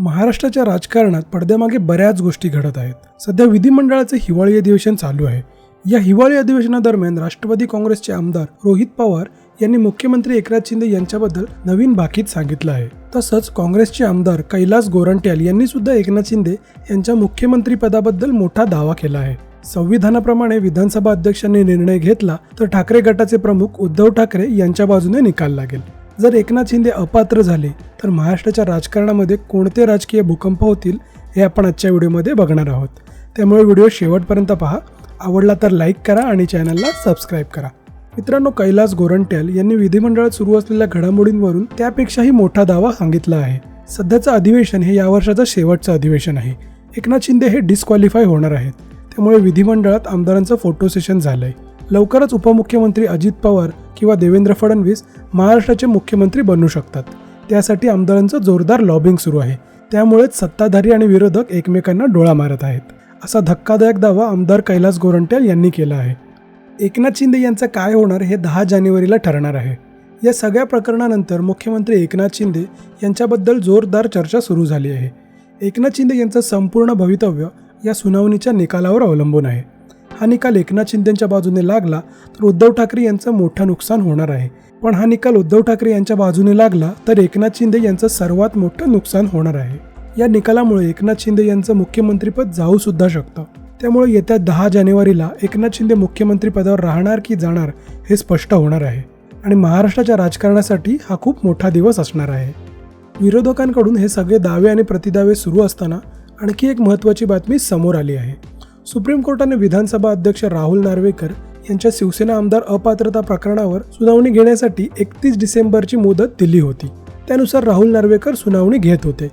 महाराष्ट्राच्या राजकारणात पडद्यामागे बऱ्याच गोष्टी घडत आहेत. सध्या विधिमंडळाचे हिवाळी अधिवेशन चालू आहे. या हिवाळी अधिवेशनादरम्यान राष्ट्रवादी काँग्रेसचे आमदार रोहित पवार यांनी मुख्यमंत्री एकनाथ शिंदे यांच्याबद्दल नवीन बाकीत सांगितलं आहे. तसंच काँग्रेसचे आमदार कैलास गोरंट्याल यांनी सुद्धा एकनाथ शिंदे यांच्या मुख्यमंत्रीपदाबद्दल मोठा दावा केला आहे. संविधानाप्रमाणे विधानसभा अध्यक्षांनी निर्णय घेतला तर ठाकरे गटाचे प्रमुख उद्धव ठाकरे यांच्या बाजूने निकाल लागेल. जर एकनाथ शिंदे अपात्र झाले तर महाराष्ट्राच्या राजकारणामध्ये कोणते राजकीय भूकंप होतील हे आपण आजच्या व्हिडिओमध्ये बघणार आहोत. त्यामुळे व्हिडिओ शेवटपर्यंत पहा. आवडला तर लाईक करा आणि चॅनलला सबस्क्राईब करा. मित्रांनो कैलास गोरंट्याल यांनी विधिमंडळात सुरू असलेल्या घडामोडींवरून त्यापेक्षाही मोठा दावा सांगितला आहे. सध्याचं अधिवेशन हे या वर्षाचं शेवटचं अधिवेशन आहे. एकनाथ शिंदे हे डिस्क्वालिफाय होणार आहेत. त्यामुळे विधिमंडळात आमदारांचं फोटो सेशन आहे लवकरच उपमुख्यमंत्री अजित पवार किंवा देवेंद्र फडणवीस महाराष्ट्राचे मुख्यमंत्री बनू शकतात. त्यासाठी आमदारांचं जोरदार लॉबिंग सुरू आहे. त्यामुळेच सत्ताधारी आणि विरोधक एकमेकांना डोळा मारत आहेत. असा धक्कादायक दावा आमदार कैलास गोरंट्याल यांनी केला आहे. एकनाथ शिंदे यांचं काय होणार हे दहा जानेवारीला ठरणार आहे. या सगळ्या प्रकरणानंतर मुख्यमंत्री एकनाथ शिंदे यांच्याबद्दल जोरदार चर्चा सुरू झाली आहे. एकनाथ शिंदे यांचं संपूर्ण भवितव्य या सुनावणीच्या निकालावर अवलंबून आहे. हा निकाल एकनाथ शिंदेच्या बाजूने लागला तर उद्धव ठाकरे यांचं मोठं नुकसान होणार आहे. पण हा निकाल उद्धव ठाकरे यांच्या बाजूने लागला तर एकनाथ शिंदे यांचं सर्वात मोठं नुकसान होणार आहे. या निकालामुळे एकनाथ शिंदे यांचं मुख्यमंत्रीपद जाऊ सुद्धा शकतं. त्यामुळे येत्या दहा जानेवारीला एकनाथ शिंदे मुख्यमंत्रीपदावर राहणार की जाणार हे स्पष्ट होणार आहे. आणि महाराष्ट्राच्या राजकारणासाठी हा खूप मोठा दिवस असणार आहे. विरोधकांकडून हे सगळे दावे आणि प्रतिदावे सुरू असताना आणखी एक महत्त्वाची बातमी समोर आली आहे. सुप्रीम कोर्टाने विधानसभा अध्यक्ष राहुल नार्वेकर यांच्या शिवसेना आमदार अपात्रता प्रकरणावर सुनावणी घेण्यासाठी एकतीस डिसेंबरची मुदत दिली होती. त्यानुसार राहुल नार्वेकर सुनावणी घेत होते.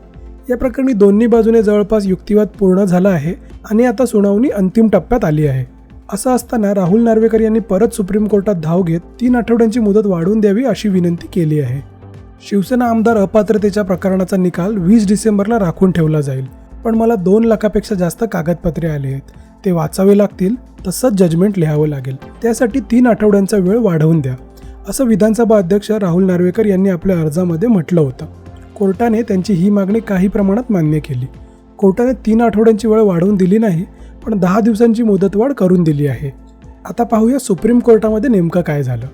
या प्रकरणी दोन्ही बाजूने जवळपास युक्तिवाद पूर्ण झाला आहे आणि आता सुनावणी अंतिम टप्प्यात आली आहे. असं असताना राहुल नार्वेकर यांनी परत सुप्रीम कोर्टात धाव घेत तीन आठवड्यांची मुदत वाढवून द्यावी अशी विनंती केली आहे. शिवसेना आमदार अपात्रतेच्या प्रकरणाचा निकाल वीस डिसेंबरला राखून ठेवला जाईल. पण मला दोन लाखापेक्षा जास्त कागदपत्रे आली आहेत. ते वाचावे लागतील तसंच जजमेंट लिहावं लागेल. त्यासाठी तीन आठवड्यांचा वेळ वाढवून द्या असं विधानसभा अध्यक्ष राहुल नार्वेकर यांनी आपल्या अर्जामध्ये म्हटलं होतं. कोर्टाने त्यांची ही मागणी काही प्रमाणात मान्य केली. कोर्टाने तीन आठवड्यांची वेळ वाढवून दिली नाही पण दहा दिवसांची मुदतवाढ करून दिली आहे. आता पाहूया सुप्रीम कोर्टामध्ये नेमकं काय झालं.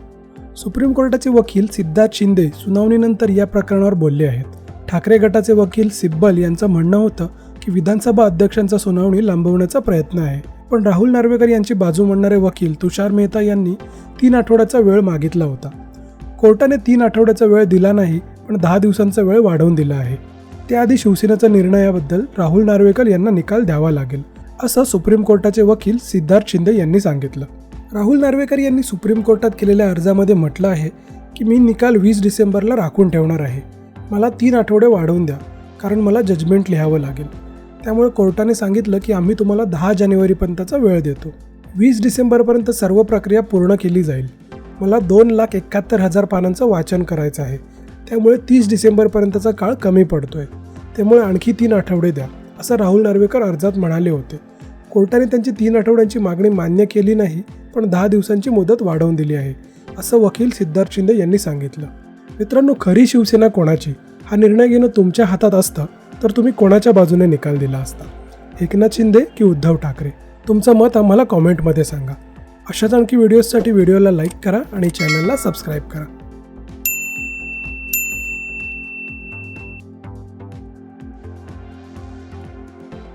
सुप्रीम कोर्टाचे वकील सिद्धार्थ शिंदे सुनावणीनंतर या प्रकरणावर बोलले आहेत. ठाकरे गटाचे वकील सिब्बल यांचं म्हणणं होतं की विधानसभा अध्यक्षांचा सुनावणी लांबवण्याचा प्रयत्न आहे. पण राहुल नार्वेकर यांची बाजू मांडणारे वकील तुषार मेहता यांनी तीन आठवड्याचा वेळ मागितला होता. कोर्टाने तीन आठवड्याचा वेळ दिला नाही पण दहा दिवसांचा वेळ वाढवून दिला आहे. त्याआधी शिवसेनेच्या निर्णयाबद्दल राहुल नार्वेकर यांना निकाल द्यावा लागेल असं सुप्रीम कोर्टाचे वकील सिद्धार्थ शिंदे यांनी सांगितलं. राहुल नार्वेकर यांनी सुप्रीम कोर्टात केलेल्या अर्जामध्ये म्हटलं आहे की मी निकाल वीस डिसेंबरला राखून ठेवणार आहे. मला तीन आठवडे वाढवून द्या कारण मला जजमेंट लिहावं लागेल. त्यामुळे कोर्टाने सांगितलं की आम्ही तुम्हाला दहा जानेवारीपर्यंतचा वेळ देतो. वीस डिसेंबरपर्यंत सर्व प्रक्रिया पूर्ण केली जाईल. मला दोन लाख एकाहत्तर हजार पानांचं वाचन करायचं आहे. त्यामुळे तीस डिसेंबरपर्यंतचा काळ कमी पडतोय. त्यामुळे आणखी तीन आठवडे द्या असं राहुल नार्वेकर अर्जात म्हणाले होते. कोर्टाने त्यांची तीन आठवड्यांची मागणी मान्य केली नाही पण दहा दिवसांची मुदत वाढवून दिली आहे असं वकील सिद्धार्थ शिंदे यांनी सांगितलं. मित्रांनो खरी शिवसेना कोणाची? हा निर्णय घेणं तुमच्या हातात असतं. तर तुम्ही कोणाच्या बाजूने निकाल दिला असता? एकनाथ शिंदे की उद्धव ठाकरे? तुमचं मत आम्हाला कॉमेंटमध्ये सांगा. अशाच आणखी व्हिडिओजसाठी व्हिडिओला लाईक करा आणि चॅनलला सबस्क्राईब करा.